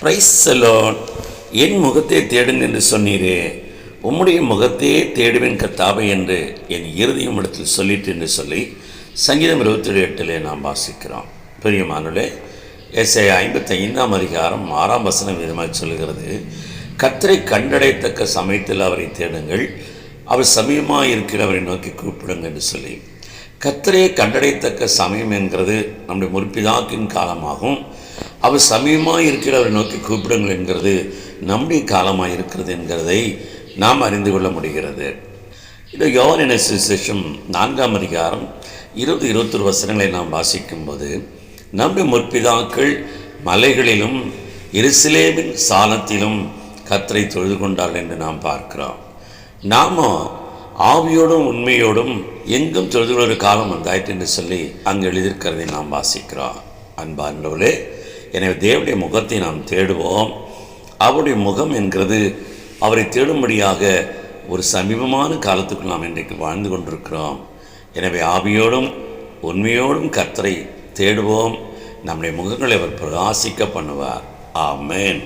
Price salon என் முகத்தை தேடுங்க என்று சொன்னீரே. உம்முடைய முகத்தையே தேடுவேன் கத்தாவை என்று என் இறுதியும் இடத்தில் சொல்லிட்டு என்று சொல்லி சங்கீதம் இருபத்தேழு எட்டிலே நாம் வாசிக்கிறோம். பெரியமானுலே எஸ்ஐ ஐம்பத்தி ஐந்தாம் அதிகாரம் ஆறாம் வசனம் விதமாக சொல்கிறது கத்தரை கண்டடையத்தக்க சமயத்தில் அவரை தேடுங்கள். அவர் சமயமாக இருக்கிறவரை நோக்கி கூப்பிடுங்க என்று சொல்லி. கத்தரையை கண்டடையத்தக்க சமயம் என்கிறது நம்முடைய முற்பிதாக்கின் காலமாகும். அவர் சமயமாக இருக்கிறவரை நோக்கி கூப்பிடுங்கள் என்கிறது நம்முடைய காலமாக இருக்கிறது என்கிறதை நாம் அறிந்து கொள்ள முடிகிறது. இது யோவனின சுசேஷம் நான்காம் அதிகாரம் இருபது இருபத்தொரு வசனங்களை நாம் வாசிக்கும்போது நம்முடைய முற்பிதாக்கள் மலைகளிலும் எருசலேமின் சாலத்திலும் கத்தரை தொழுது கொண்டார்கள் என்று நாம் பார்க்கிறோம். நாம ஆவியோடும் உண்மையோடும் எங்கும் தொழுது ஒரு காலம் வந்தாயிற்று என்று சொல்லி அங்கு எழுதியிருக்கிறதை நாம் வாசிக்கிறோம். அன்பாண்டவர்களே எனவே தேவனுடைய முகத்தை நாம் தேடுவோம். அவருடைய முகம் என்கிறது அவரை தேடும்படியாக ஒரு சமீபமான காலத்துக்குள் நாம் இன்றைக்கு வாழ்ந்து கொண்டிருக்கிறோம். எனவே ஆவியோடும் உண்மையோடும் கர்த்தரை தேடுவோம். நம்முடைய முகங்களை அவர் பிரகாசிக்க பண்ணுவார். ஆமேன்.